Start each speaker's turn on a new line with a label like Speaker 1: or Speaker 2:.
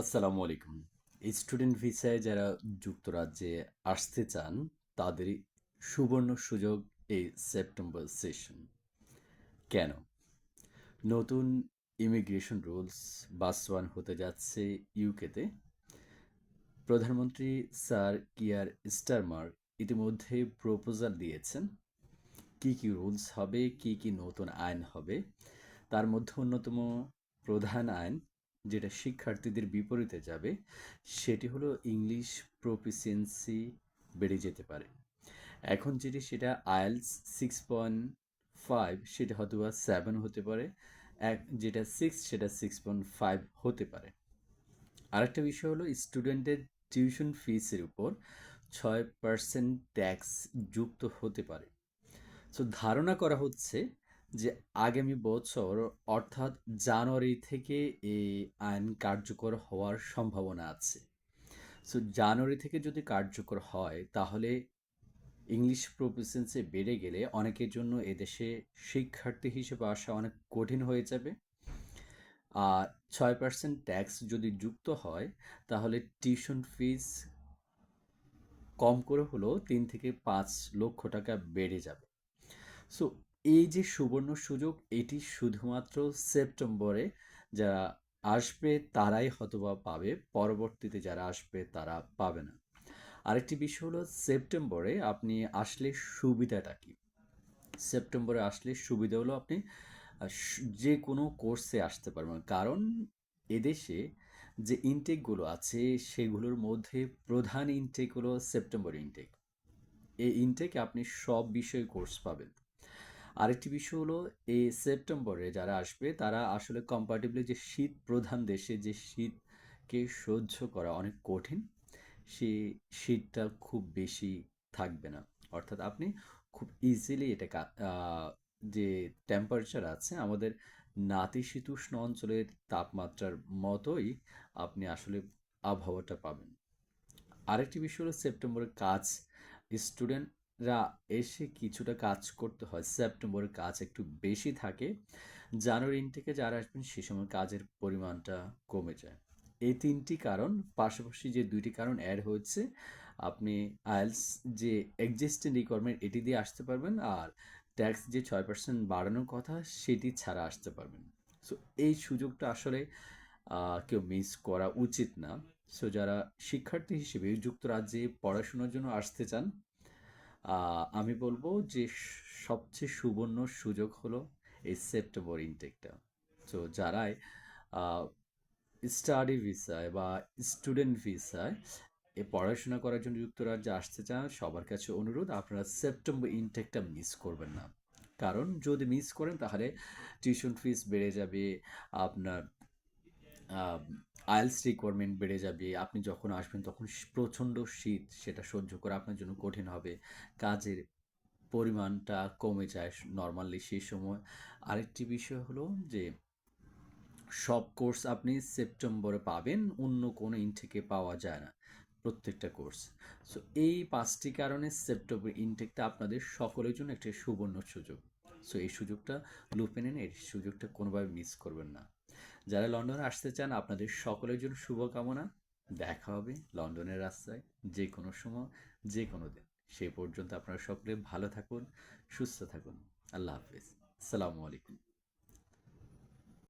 Speaker 1: আসসালামু আলাইকুম। স্টুডেন্ট ভিসায় যারা যুক্তরাজ্যে আসতে চান, তাদের সুবর্ণ সুযোগ এই সেপ্টেম্বর সেশন। কেন? নতুন ইমিগ্রেশন রুলস বাস্তবায়ন হতে যাচ্ছে ইউকেতে। প্রধানমন্ত্রী স্যার কিয়ার স্টারমার ইতিমধ্যে প্রপোজাল দিয়েছেন। কি কি রুলস হবে, কি কি নতুন আইন হবে, তার মধ্যে অন্যতম প্রধান আইন যেটা শিক্ষার্থীদের বিপরীতে যাবে, সেটি হলো ইংলিশ প্রফিসিয়েন্সি বেড়ে যেতে পারে। এখন যেটি, সেটা আইএলস সিক্স পয়েন্ট ফাইভ সেটা হয়তো বা সেভেন হতে পারে। এক, যেটা সিক্স সেটা সিক্স পয়েন্ট ফাইভ হতে পারে। আরেকটা বিষয় হলো স্টুডেন্টের টিউশন ফিসের উপর ছয় পার্সেন্ট ট্যাক্স যুক্ত হতে পারে। সো ধারণা করা হচ্ছে যে আগামী বছর অর্থাৎ জানুয়ারি থেকে এই আইন কার্যকর হওয়ার সম্ভাবনা আছে। সো জানুয়ারি থেকে যদি কার্যকর হয়, তাহলে ইংলিশ প্রফিসেন্সি বেড়ে গেলে অনেকের জন্য এদেশে শিক্ষার্থী হিসেবে আসা অনেক কঠিন হয়ে যাবে। আর ছয় পার্সেন্ট ট্যাক্স যদি যুক্ত হয়, তাহলে টিউশন ফিস কম করে হলেও তিন থেকে পাঁচ লক্ষ টাকা বেড়ে যাবে। সো এই যে সুবর্ণ সুযোগ, এটি শুধুমাত্র সেপ্টেম্বরে যারা আসবে তারাই হয়তোবা পাবে, পরবর্তীতে যারা আসবে তারা পাবে না। আরেকটি বিষয় হলো সেপ্টেম্বরে আপনি আসলে সুবিধাটা কি? সেপ্টেম্বরে আসলে সুবিধা হলো আপনি যে কোনো কোর্সে আসতে পারবেন। কারণ এদেশে যে ইনটেকগুলো আছে, সেগুলোর মধ্যে প্রধান ইনটেক হলো সেপ্টেম্বর ইনটেক এই ইনটেকে আপনি সব বিষয়ে কোর্স পাবেন। আরেকটি বিষয় হলো এই সেপ্টেম্বরে যারা আসবে, তারা আসলে কম্পারেটিভলি যে শীত প্রধান দেশে যে শীতকে সহ্য করা অনেক কঠিন, সে শীতটা খুব বেশি থাকবে না। অর্থাৎ আপনি খুব ইজিলি এটা যে টেম্পারেচার আছে, আমাদের নাতিশীতোষ্ণ অঞ্চলের তাপমাত্রার মতোই আপনি আসলে আবহাওয়াটা পাবেন। আরেকটি বিষয় হলো, সেপ্টেম্বরের কাজ স্টুডেন্ট রা এসে কিছুটা কাজ করতে হয়। সেপ্টেম্বরের কাজ একটু বেশি থাকে। জানুয়ারি থেকে যারা আসবেন, সে সময় কাজের পরিমাণটা কমে যায়। এই তিনটি কারণ, পাশাপাশি যে দুইটি কারণ অ্যাড হয়েছে, আপনি আইএলস যে এক্সিস্টিং রিকোয়ারমেন্ট এটি দিয়ে আসতে পারবেন আর ট্যাক্স যে ছয় পার্সেন্ট বাড়ানোর কথা, সেটি ছাড়া আসতে পারবেন। সো এই সুযোগটা আসলে কেউ মিস করা উচিত না। সো যারা শিক্ষার্থী হিসেবে যুক্তরাজ্যে পড়াশোনার জন্য আসতে চান আমি বলব যে সবচেয়ে সুবর্ণ সুযোগ হলো এই সেপ্টেম্বর ইনটেকটা তো যারাই স্টাডি ভিসায় বা স্টুডেন্ট ভিসায় এ পড়াশোনা করার জন্য যুক্তরাজ্যে আসতে চান, সবার কাছে অনুরোধ, আপনারা সেপ্টেম্বর ইনটেকটা মিস করবেন না। কারণ যদি মিস করেন তাহলে টিউশন ফিস বেড়ে যাবে, আপনার আইলস রিকোয়ারমেন্ট বেড়ে যাবে, আপনি যখন আসবেন তখন প্রচণ্ড শীত সেটা সহ্য করা আপনার জন্য কঠিন হবে। কাজের পরিমাণটা কমে যায় নর্মালি সেই সময়। আরেকটি বিষয় হলো যে, সব কোর্স আপনি সেপ্টেম্বরে পাবেন, অন্য কোনো ইনটেকে পাওয়া যায় না, প্রত্যেকটা কোর্স। সো এই পাঁচটি কারণে সেপ্টেম্বর ইনটেকটা আপনাদের সকলের জন্য একটি সুবর্ণ সুযোগ। সো এই সুযোগটা লুপে নেন, এই সুযোগটা কোনোভাবে মিস করবেন না। যারা লন্ডনে আসতে চান, আপনাদের সকলের জন্য শুভকামনা। দেখা হবে লন্ডনের রাস্তায় যে কোনো সময়, যে কোনো দিন। সেই পর্যন্ত আপনারা সকলে ভালো থাকুন, সুস্থ থাকুন। আল্লাহ হাফিজ। আসসালামু আলাইকুম।